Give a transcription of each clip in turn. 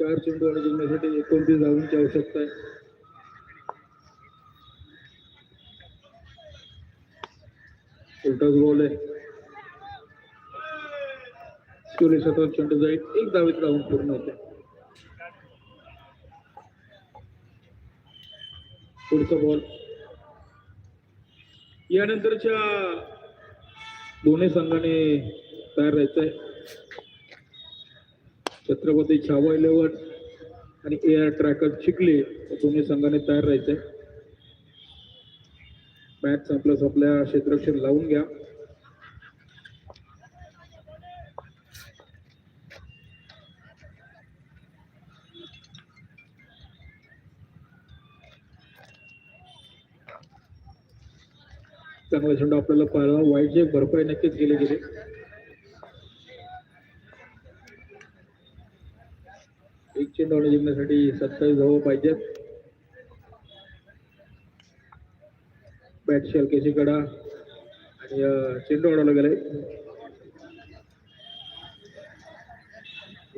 चार चेंडू आणि जिंकण्यासाठी एकोणतीस धावांची आवश्यकता आहे. उलटाच बॉल आहे. स्टोरी सतत चेंडू जाईल. एक धावीत राहून पूर्ण होते. पुढचा बॉल यानंतरच्या दोन्ही संघाने तयार राहायचं आहे छत्रपती छावा इलेव्हन आणि ए आर ट्रॅकर चिखले दोन्ही संघाने तयार राहायचंय. मॅच संपल्यास आपल्या क्षेत्रक्षण लावून घ्या. चांगला झेंडा आपल्याला पाहायला वाईट जे भरपाई नक्कीच केली गेली. एक चेंडू जिंकण्यासाठी सत्तावीस धाव पाहिजेत. बॅट शेलकेची कडा. आणि अं, चेंडू अडवला गेलाय.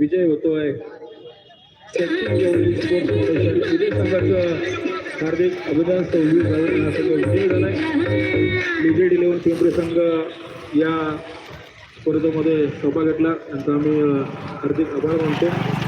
विजय होतोय. विजय हार्दिक अभिनंदन सव्वीस हा संघ विजय झालाय. लिजेड इलेव्हन केंद्रीय संघ या स्पर्धेमध्ये सहभाग घेतला. त्यांचा आम्ही हार्दिक आभार मानतो.